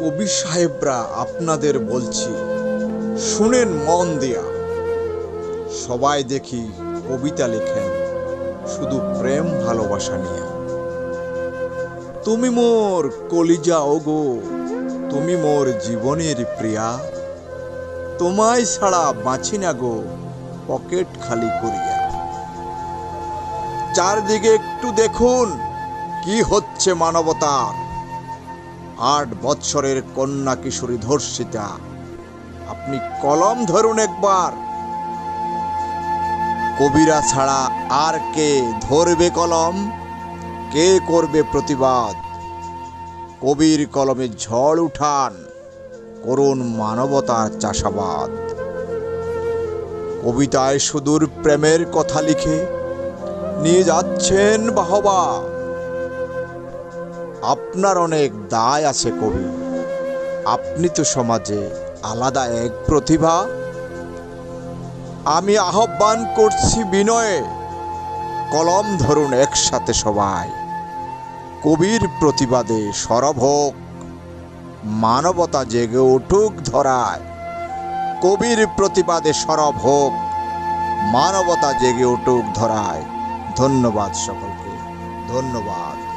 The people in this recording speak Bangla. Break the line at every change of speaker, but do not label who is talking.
কবি সাহেবরা আপনাদের বলছি, শুনেন মন দিয়া। সবাই দেখি কবিতা লেখেন, শুধু প্রেম ভালোবাসা নিয়ে। তুমি মোর কলিজা, ওগো, তুমি মোর জীবনের প্রিয়া। তোমায় ছাড়া বাঁচি না গো, পকেট খালি করিয়া। চারদিকে একটু দেখুন, কি হচ্ছে মানবতার। আট বৎসরের কন্যা কিশোরী ধর্ষিতা। আপনি কলম ধরুন একবার। কবিরা ছাড়া আর কে ধরবে কলম? কে করবে প্রতিবাদ? কবির কলমে ঝড় উঠান করুন মানবতার চাষাবাদ। কবিতায় সুদূর প্রেমের কথা লিখে নিয়ে যাচ্ছেন বাহবা। আপনার অনেক দায় আছে কবি। আপনি তো সমাজে আলাদা এক প্রতিভা। আমি আহ্বান করছি বিনয়ে, কলম ধরুন একসাথে সবাই। কবির প্রতিবাদে সরব হোক, মানবতা জেগে উঠুক ধরায়। কবির প্রতিবাদে সরব হোক, মানবতা জেগে উঠুক ধরায়। ধন্যবাদ সকলকে, ধন্যবাদ।